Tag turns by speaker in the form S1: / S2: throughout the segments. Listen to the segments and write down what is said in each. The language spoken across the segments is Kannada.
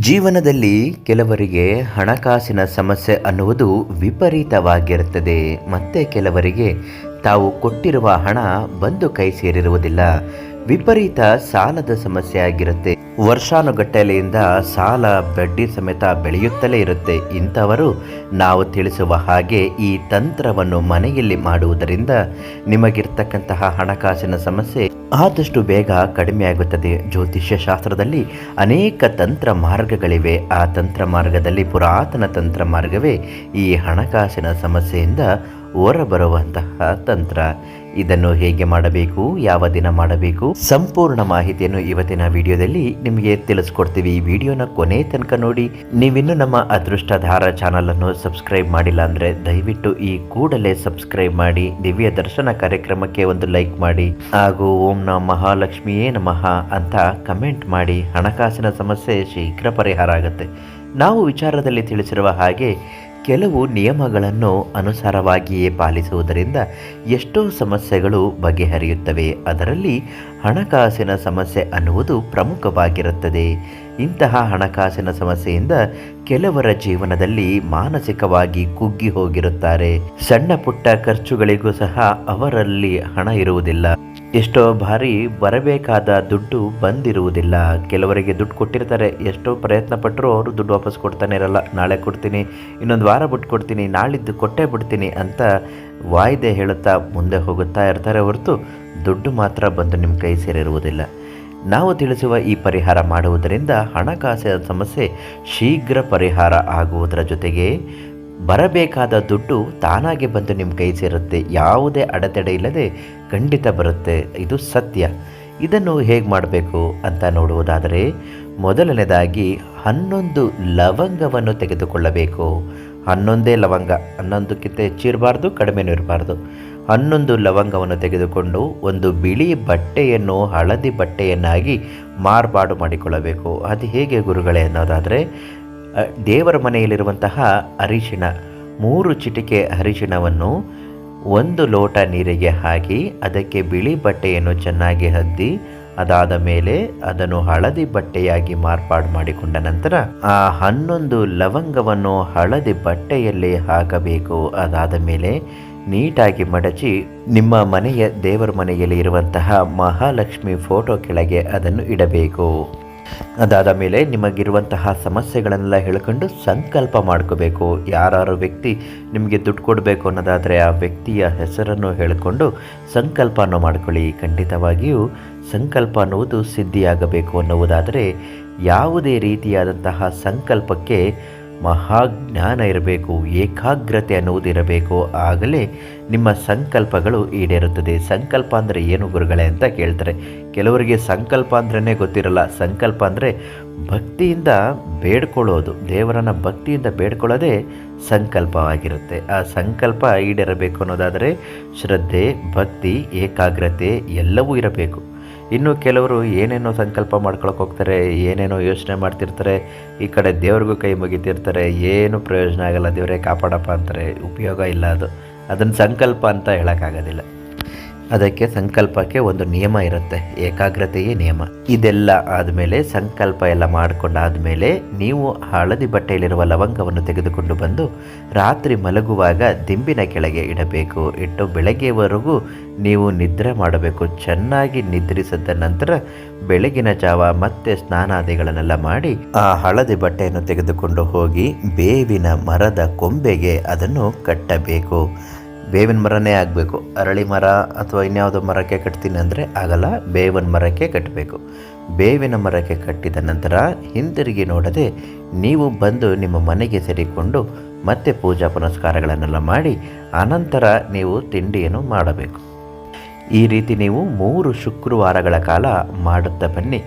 S1: ಜೀವನದಲ್ಲಿ ಕೆಲವರಿಗೆ ಹಣಕಾಸಿನ ಸಮಸ್ಯೆ ಅನ್ನುವುದು ವಿಪರೀತವಾಗಿರುತ್ತದೆ. ಮತ್ತೆ ಕೆಲವರಿಗೆ ತಾವು ಕೊಟ್ಟಿರುವ ಹಣ ಬಂದು ಕೈ ಸೇರಿರುವುದಿಲ್ಲ. ವಿಪರೀತ ಸಾಲದ ಸಮಸ್ಯೆ ಆಗಿರುತ್ತೆ. ವರ್ಷಾನುಗಟ್ಟಲೆಯಿಂದ ಸಾಲ, ಬಡ್ಡಿ ಸಮೇತ ಬೆಳೆಯುತ್ತಲೇ ಇರುತ್ತೆ. ಇಂಥವರು ನಾವು ತಿಳಿಸುವ ಹಾಗೆ ಈ ತಂತ್ರವನ್ನು ಮನೆಯಲ್ಲಿ ಮಾಡುವುದರಿಂದ ನಿಮಗಿರ್ತಕ್ಕಂತಹ ಹಣಕಾಸಿನ ಸಮಸ್ಯೆ ಆದಷ್ಟು ಬೇಗ ಕಡಿಮೆಯಾಗುತ್ತದೆ. ಜ್ಯೋತಿಷ್ಯ ಶಾಸ್ತ್ರದಲ್ಲಿ ಅನೇಕ ತಂತ್ರ ಮಾರ್ಗಗಳಿವೆ. ಆ ತಂತ್ರ ಮಾರ್ಗದಲ್ಲಿ ಪುರಾತನ ತಂತ್ರ ಮಾರ್ಗವೇ ಈ ಹಣಕಾಸಿನ ಸಮಸ್ಯೆಯಿಂದ ಹೊರಬರುವಂತಹ ತಂತ್ರ. ಇದನ್ನು ಹೇಗೆ ಮಾಡಬೇಕು, ಯಾವ ದಿನ ಮಾಡಬೇಕು, ಸಂಪೂರ್ಣ ಮಾಹಿತಿಯನ್ನು ಇವತ್ತಿನ ವಿಡಿಯೋದಲ್ಲಿ ನಿಮಗೆ ತಿಳಿಸ್ಕೊಡ್ತೀವಿ. ಈ ವಿಡಿಯೋನ ಕೊನೆ ತನಕ ನೋಡಿ. ನೀವಿನ್ನೂ ನಮ್ಮ ಅದೃಷ್ಟಧಾರ ಚಾನಲ್ ಅನ್ನು ಸಬ್ಸ್ಕ್ರೈಬ್ ಮಾಡಿಲ್ಲ ಅಂದ್ರೆ ದಯವಿಟ್ಟು ಈ ಕೂಡಲೇ ಸಬ್ಸ್ಕ್ರೈಬ್ ಮಾಡಿ, ದಿವ್ಯ ದರ್ಶನ ಕಾರ್ಯಕ್ರಮಕ್ಕೆ ಒಂದು ಲೈಕ್ ಮಾಡಿ, ಹಾಗೂ ಓಂ ನ ಮಹಾಲಕ್ಷ್ಮಿಯೇ ನಮಃ ಅಂತ ಕಮೆಂಟ್ ಮಾಡಿ ಹಣಕಾಸಿನ ಸಮಸ್ಯೆ ಶೀಘ್ರ ಪರಿಹಾರ ಆಗುತ್ತೆ. ನಾವು ವಿಚಾರದಲ್ಲಿ ತಿಳಿಸಿರುವ ಹಾಗೆ ಕೆಲವು ನಿಯಮಗಳನ್ನು ಅನುಸಾರವಾಗಿಯೇ ಪಾಲಿಸುವುದರಿಂದ ಎಷ್ಟೋ ಸಮಸ್ಯೆಗಳು ಬಗೆಹರಿಯುತ್ತವೆ. ಅದರಲ್ಲಿ ಹಣಕಾಸಿನ ಸಮಸ್ಯೆ ಅನ್ನುವುದು ಪ್ರಮುಖವಾಗಿರುತ್ತದೆ. ಇಂತಹ ಹಣಕಾಸಿನ ಸಮಸ್ಯೆಯಿಂದ ಕೆಲವರ ಜೀವನದಲ್ಲಿ ಮಾನಸಿಕವಾಗಿ ಕುಗ್ಗಿ ಹೋಗಿರುತ್ತಾರೆ. ಸಣ್ಣ ಪುಟ್ಟ ಖರ್ಚುಗಳಿಗೂ ಸಹ ಅವರಲ್ಲಿ ಹಣ ಇರುವುದಿಲ್ಲ. ಎಷ್ಟೋ ಬಾರಿ ಬರಬೇಕಾದ ದುಡ್ಡು ಬಂದಿರುವುದಿಲ್ಲ. ಕೆಲವರಿಗೆ ದುಡ್ಡು ಕೊಟ್ಟಿರ್ತಾರೆ. ಎಷ್ಟೋ ಪ್ರಯತ್ನ ಪಟ್ಟರು ಅವರು ದುಡ್ಡು ವಾಪಸ್ ಕೊಡ್ತಾನೆ ಇರಲ್ಲ. ನಾಳೆ ಕೊಡ್ತೀನಿ, ಇನ್ನೊಂದು ವಾರ ಬಿಟ್ಟು ಕೊಡ್ತೀನಿ, ನಾಳಿದ್ದು ಕೊಟ್ಟೇ ಬಿಡ್ತೀನಿ ಅಂತ ವಾಯ್ದೆ ಹೇಳುತ್ತಾ ಮುಂದೆ ಹೋಗುತ್ತಾ ಇರ್ತಾರೆ ಹೊರತು ದುಡ್ಡು ಮಾತ್ರ ಬಂದು ನಿಮ್ಮ ಕೈ ಸೇರಿರುವುದಿಲ್ಲ. ನಾವು ತಿಳಿಸುವ ಈ ಪರಿಹಾರ ಮಾಡುವುದರಿಂದ ಹಣಕಾಸಿನ ಸಮಸ್ಯೆ ಶೀಘ್ರ ಪರಿಹಾರ ಆಗುವುದರ ಜೊತೆಗೆ ಬರಬೇಕಾದ ದುಡ್ಡು ತಾನಾಗೆ ಬಂದು ನಿಮ್ಮ ಕೈ ಸೇರುತ್ತೆ. ಯಾವುದೇ ಅಡೆತಡೆ ಇಲ್ಲದೆ ಖಂಡಿತ ಬರುತ್ತೆ. ಇದು ಸತ್ಯ. ಇದನ್ನು ಹೇಗೆ ಮಾಡಬೇಕು ಅಂತ ನೋಡುವುದಾದರೆ, ಮೊದಲನೇದಾಗಿ ಹನ್ನೊಂದು ಲವಂಗವನ್ನು ತೆಗೆದುಕೊಳ್ಳಬೇಕು. ಹನ್ನೊಂದೇ ಲವಂಗ, ಹನ್ನೊಂದಕ್ಕಿಂತ ಹೆಚ್ಚಿರಬಾರ್ದು ಕಡಿಮೆನೂ ಇರಬಾರ್ದು. ಹನ್ನೊಂದು ಲವಂಗವನ್ನು ತೆಗೆದುಕೊಂಡು ಒಂದು ಬಿಳಿ ಬಟ್ಟೆಯನ್ನು, ಹಳದಿ ಬಟ್ಟೆಯನ್ನಾಗಿ ಮಾರ್ಪಾಡು ಮಾಡಿಕೊಳ್ಳಬೇಕು. ಅದು ಹೇಗೆ ಗುರುಗಳೇ ಅನ್ನೋದಾದರೆ ದೇವರ ಮನೆಯಲ್ಲಿರುವಂತಹ ಅರಿಶಿಣ, ಮೂರು ಚಿಟಿಕೆ ಅರಿಶಿಣವನ್ನು ಒಂದು ಲೋಟ ನೀರಿಗೆ ಹಾಕಿ ಅದಕ್ಕೆ ಬಿಳಿ ಬಟ್ಟೆಯನ್ನು ಚೆನ್ನಾಗಿ ಹದ್ದಿ, ಅದಾದ ಮೇಲೆ ಅದನ್ನು ಹಳದಿ ಬಟ್ಟೆಯಾಗಿ ಮಾರ್ಪಾಡು ಮಾಡಿಕೊಂಡ ನಂತರ ಆ ಹನ್ನೊಂದು ಲವಂಗವನ್ನು ಹಳದಿ ಬಟ್ಟೆಯಲ್ಲಿ ಹಾಕಬೇಕು. ಅದಾದ ಮೇಲೆ ನೀಟಾಗಿ ಮಡಚಿ ನಿಮ್ಮ ಮನೆಯ ದೇವರ ಮನೆಯಲ್ಲಿ ಇರುವಂತಹ ಮಹಾಲಕ್ಷ್ಮಿ ಫೋಟೋ ಕೆಳಗೆ ಅದನ್ನು ಇಡಬೇಕು. ಅದಾದ ಮೇಲೆ ನಿಮಗಿರುವಂತಹ ಸಮಸ್ಯೆಗಳನ್ನೆಲ್ಲ ಹೇಳ್ಕೊಂಡು ಸಂಕಲ್ಪ ಮಾಡ್ಕೋಬೇಕು. ಯಾರು ವ್ಯಕ್ತಿ ನಿಮಗೆ ದುಡ್ಡು ಕೊಡಬೇಕು ಅನ್ನೋದಾದರೆ ಆ ವ್ಯಕ್ತಿಯ ಹೆಸರನ್ನು ಹೇಳಿಕೊಂಡು ಸಂಕಲ್ಪವನ್ನು ಮಾಡ್ಕೊಳ್ಳಿ. ಖಂಡಿತವಾಗಿಯೂ ಸಂಕಲ್ಪ ಅನ್ನುವುದು ಸಿದ್ಧಿಯಾಗಬೇಕು ಅನ್ನುವುದಾದರೆ ಯಾವುದೇ ರೀತಿಯಾದಂತಹ ಸಂಕಲ್ಪಕ್ಕೆ ಮಹಾಜ್ಞಾನ ಇರಬೇಕು, ಏಕಾಗ್ರತೆ ಅನ್ನುವುದಿರಬೇಕು ಆಗಲೇ ನಿಮ್ಮ ಸಂಕಲ್ಪಗಳು ಈಡೇರುತ್ತದೆ. ಸಂಕಲ್ಪ ಅಂದರೆ ಏನು ಗುರುಗಳೇ ಅಂತ ಕೇಳ್ತಾರೆ. ಕೆಲವರಿಗೆ ಸಂಕಲ್ಪ ಅಂದ್ರೇ ಗೊತ್ತಿರಲ್ಲ. ಸಂಕಲ್ಪ ಅಂದರೆ ಭಕ್ತಿಯಿಂದ ಬೇಡ್ಕೊಳ್ಳೋದು. ದೇವರನ್ನು ಭಕ್ತಿಯಿಂದ ಬೇಡ್ಕೊಳ್ಳೋದೇ ಸಂಕಲ್ಪವಾಗಿರುತ್ತೆ. ಆ ಸಂಕಲ್ಪ ಈಡೇರಬೇಕು ಅನ್ನೋದಾದರೆ ಶ್ರದ್ಧೆ, ಭಕ್ತಿ, ಏಕಾಗ್ರತೆ ಎಲ್ಲವೂ ಇರಬೇಕು. ಇನ್ನು ಕೆಲವರು ಏನೇನೋ ಸಂಕಲ್ಪ ಮಾಡ್ಕೊಳಕ್ಕೆ ಹೋಗ್ತಾರೆ, ಏನೇನೋ ಯೋಚನೆ ಮಾಡ್ತಿರ್ತಾರೆ, ಈ ಕಡೆ ದೇವ್ರಿಗೂ ಕೈ ಮುಗಿತಿರ್ತಾರೆ, ಏನು ಪ್ರಯೋಜನ ಆಗಲ್ಲ ದೇವರೇ ಕಾಪಾಡಪ್ಪ ಅಂತಾರೆ, ಉಪಯೋಗ ಇಲ್ಲ ಅದು. ಅದನ್ನು ಸಂಕಲ್ಪ ಅಂತ ಹೇಳೋಕ್ಕಾಗೋದಿಲ್ಲ. ಅದಕ್ಕೆ ಸಂಕಲ್ಪಕ್ಕೆ ಒಂದು ನಿಯಮ ಇರುತ್ತೆ. ಏಕಾಗ್ರತೆಯೇ ನಿಯಮ. ಇದೆಲ್ಲ ಆದಮೇಲೆ ಸಂಕಲ್ಪ ಎಲ್ಲ ಮಾಡಿಕೊಂಡಾದಮೇಲೆ ನೀವು ಹಳದಿ ಬಟ್ಟೆಯಲ್ಲಿರುವ ಲವಂಗವನ್ನು ತೆಗೆದುಕೊಂಡು ಬಂದು ರಾತ್ರಿ ಮಲಗುವಾಗ ದಿಂಬಿನ ಕೆಳಗೆ ಇಡಬೇಕು. ಇಟ್ಟು ಬೆಳಗ್ಗೆವರೆಗೂ ನೀವು ನಿದ್ರೆ ಮಾಡಬೇಕು. ಚೆನ್ನಾಗಿ ನಿದ್ರಿಸಿದ ನಂತರ ಬೆಳಗಿನ ಜಾವ ಮತ್ತೆ ಸ್ನಾನಾದಿಗಳನ್ನೆಲ್ಲ ಮಾಡಿ ಆ ಹಳದಿ ಬಟ್ಟೆಯನ್ನು ತೆಗೆದುಕೊಂಡು ಹೋಗಿ ಬೇವಿನ ಮರದ ಕೊಂಬೆಗೆ ಅದನ್ನು ಕಟ್ಟಬೇಕು. ಬೇವಿನ ಮರನೇ ಆಗಬೇಕು. ಅರಳಿ ಮರ ಅಥವಾ ಇನ್ಯಾವುದೋ ಮರಕ್ಕೆ ಕಟ್ತೀನಿ ಅಂದರೆ ಆಗಲ್ಲ. ಬೇವಿನ ಮರಕ್ಕೆ ಕಟ್ಟಬೇಕು ಬೇವಿನ ಮರಕ್ಕೆ ಕಟ್ಟಿದ ನಂತರ ಹಿಂತಿರುಗಿ ನೋಡದೆ ನೀವು ಬಂದು ನಿಮ್ಮ ಮನೆಗೆ ಸೇರಿಕೊಂಡು ಮತ್ತೆ ಪೂಜಾ ಪುನಸ್ಕಾರಗಳನ್ನೆಲ್ಲ ಮಾಡಿ ಅನಂತರ ನೀವು ತಿಂಡಿಯನ್ನು ಮಾಡಬೇಕು. ಈ ರೀತಿ ನೀವು ಮೂರು ಶುಕ್ರವಾರಗಳ ಕಾಲ ಮಾಡುತ್ತಾ ಬನ್ನಿ.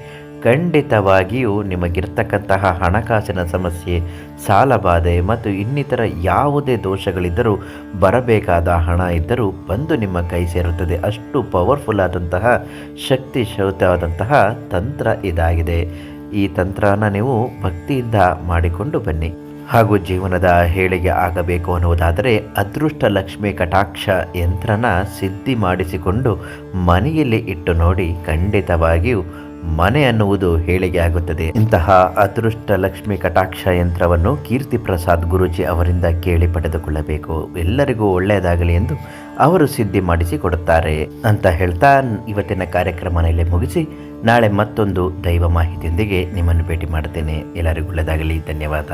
S1: ಖಂಡಿತವಾಗಿಯೂ ನಿಮಗಿರ್ತಕ್ಕಂತಹ ಹಣಕಾಸಿನ ಸಮಸ್ಯೆ, ಸಾಲಬಾಧೆ ಮತ್ತು ಇನ್ನಿತರ ಯಾವುದೇ ದೋಷಗಳಿದ್ದರೂ ಬರಬೇಕಾದ ಹಣ ಇದ್ದರೂ ಬಂದು ನಿಮ್ಮ ಕೈ ಸೇರುತ್ತದೆ. ಅಷ್ಟು ಪವರ್ಫುಲ್ ಆದಂತಹ ಶಕ್ತಿಶಾಲಿಯಾದಂತಹ ತಂತ್ರ ಇದಾಗಿದೆ. ಈ ತಂತ್ರನ ನೀವು ಭಕ್ತಿಯಿಂದ ಮಾಡಿಕೊಂಡು ಬನ್ನಿ. ಹಾಗೂ ಜೀವನದ ಹೇಳಿಗೆ ಆಗಬೇಕು ಅನ್ನುವುದಾದರೆ ಅದೃಷ್ಟ ಲಕ್ಷ್ಮಿ ಕಟಾಕ್ಷ ಯಂತ್ರನ ಸಿದ್ಧಿ ಮಾಡಿಸಿಕೊಂಡು ಮನೆಯಲ್ಲಿ ಇಟ್ಟು ನೋಡಿ ಖಂಡಿತವಾಗಿಯೂ ಮನೆ ಅನ್ನುವುದು ಹೇಳಿಗೆ ಆಗುತ್ತದೆ. ಇಂತಹ ಅದೃಷ್ಟ ಲಕ್ಷ್ಮಿ ಕಟಾಕ್ಷ ಯಂತ್ರವನ್ನು ಕೀರ್ತಿ ಪ್ರಸಾದ್ ಗುರುಜಿ ಅವರಿಂದ ಕೇಳಿ ಪಡೆದುಕೊಳ್ಳಬೇಕು. ಎಲ್ಲರಿಗೂ ಒಳ್ಳೆಯದಾಗಲಿ ಎಂದು ಅವರು ಸಿದ್ಧಿ ಮಾಡಿಸಿ ಕೊಡುತ್ತಾರೆ ಅಂತ ಹೇಳ್ತಾ ಇವತ್ತಿನ ಕಾರ್ಯಕ್ರಮನಲ್ಲಿ ಮುಗಿಸಿ, ನಾಳೆ ಮತ್ತೊಂದು ದೈವ ಮಾಹಿತಿಯೊಂದಿಗೆ ನಿಮ್ಮನ್ನು ಭೇಟಿ ಮಾಡ್ತೇನೆ ಎಲ್ಲರಿಗೂ ಒಳ್ಳೆಯದಾಗಲಿ. ಧನ್ಯವಾದ.